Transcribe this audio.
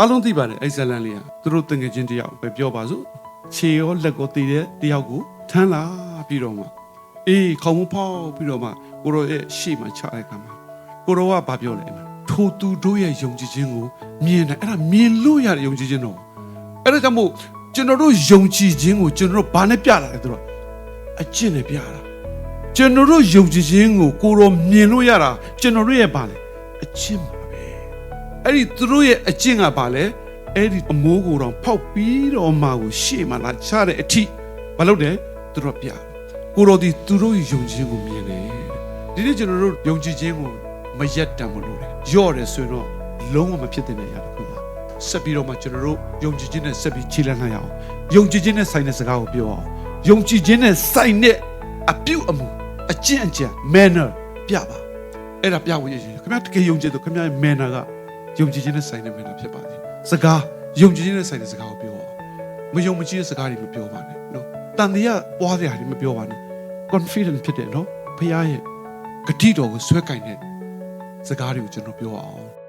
အားလုံးသိပါတယ်အဲ့ဇလန်လေးကသူတို့တငယ်ချင်းတယောက်ပဲပြောပါစို့ခြေရောလက်ကိုတည်တဲ့တယောက်ကိုထမ်းလာပြီးတော့မှအေးခေါင်းမဖောက်ပြီးတော့မှကိုရောရဲ့ရှေ့မှာချတဲ့ခါမှာကိုရောကဘာပြောလဲထိုသူတို့ရဲ့ယုံကြည်ခြင်းကိုမြင်တယ်အဲ့ဒါမြင်လို့ရတဲ့ယုံကြည်ခြင်းတော့အဲ့ဒါကြောင့်မို့ကျွန်တော်တို့ယုံကြည်ခြင်းကိုကျွန်တော်တို့ဘာနဲ့ပြလာလဲသူတို့အကျင့်နဲ့ပြတာကျွန်တော်တို့ယုံကြည်ခြင်းကိုကိုရောမြင်လို့ရတာကျွန်တော်တို့ရဲ့ဘာလဲအကျင့်ပါပဲ အဲ့ဒီသူတို့ရဲ့အကျင့်ကဘာလဲအဲ့ဒီအမိုးကိုတော့ဖောက်ပြီးတော့မှကိုရှေ့မှာလာချတဲ့အထိမလုပ်တယ်သူတို့ပြကိုတော်ဒီသူတို့ယုံကြည်ခြင်းကိုမြင်တယ်ဒီနေ့ကျွန်တော်တို့ယုံကြည်ခြင်းကိုမရက်တံမလို့တယ်ယော့တယ်ဆိုရင်တော့လုံးဝမဖြစ်တဲ့အရာတစ်ခုပါဆက်ပြီးတော့မှကျွန်တော်တို့ယုံကြည်ခြင်းနဲ့ဆက်ပြီးခြေလှမ်းနိုင်အောင်ယုံကြည်ခြင်းနဲ့ဆိုင်တဲ့စကားကိုပြောအောင်ယုံကြည်ခြင်းနဲ့ဆိုင်တဲ့အပြုအမူအကျင့်အကြံ manner ပြပါအဲ့ဒါပြဖို့ရည်ရည်ခင်ဗျားတကယ်ယုံကြည်တော့ခင်ဗျားရဲ့ manner က ယုံကြည်ခြင်းနဲ့ဆိုင်တဲ့မင်းသားဖြစ်ပါစေ။စကားယုံကြည်ခြင်းနဲ့ဆိုင်တဲ့စကားကိုပြောအောင်။မယုံမကြည်တဲ့စကားတွေမပြောပါနဲ့နော်။တန်တရားပွားတဲ့ဟာတွေမပြောပါနဲ့။ confident ဖြစ်တဲ့နော်။ဖခင်ရဲ့ဂတိတော်ကိုဆွဲကင်တဲ့စကားတွေကိုကျွန်တော်ပြောအောင်။